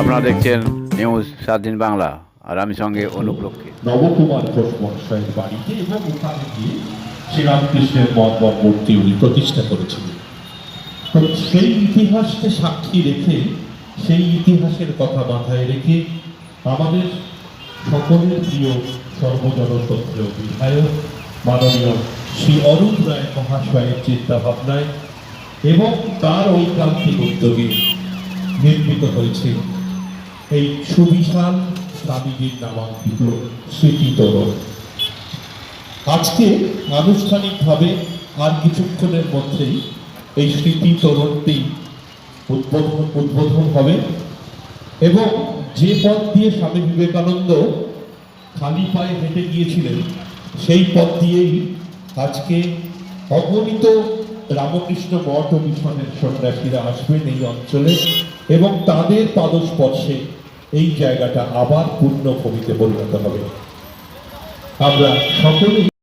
আপনারা দেখছেন নিউজ স্বাধীন বাংলা, আর আমি সঙ্গে অনুপ্রক্ষে নবকুমার ঘোষ মহাশয়ের বাড়িতে এবং ওখানে গিয়ে শ্রীরামকৃষ্ণের বা মূর্তি উনি প্রতিষ্ঠা করেছিলেন। সেই ইতিহাসকে সাক্ষী রেখে, সেই ইতিহাসের কথা মাথায় রেখে আমাদের সকলের প্রিয় সর্বজনশ্রদ্ধেয় বিধায়ক মাননীয় শ্রী অরূপ রায় মহাশয়ের চিন্তা ভাবনায় এবং তার ঐকান্তিক উদ্যোগে নির্মিত হয়েছে এই সুবিশাল স্বামীজির নামাঙ্কিত স্মৃতি তোরণ আজকে আনুষ্ঠানিকভাবে আর কিছুক্ষণের মধ্যেই এই স্মৃতি তোরণটি উদ্বোধন উদ্বোধন হবে এবং যে পথ দিয়ে স্বামী বিবেকানন্দ খালি পায়ে হেঁটে গিয়েছিলেন, সেই পথ দিয়েই আজকে অগণিত রামকৃষ্ণ মঠ ও মিশনের সন্ন্যাসীরা আসবেন এই অঞ্চলে এবং তাদের পাদস্পর্শে এই জায়গাটা আবার পূর্ণ ভূমিতে পরিণত হবে। আমরা সকলেই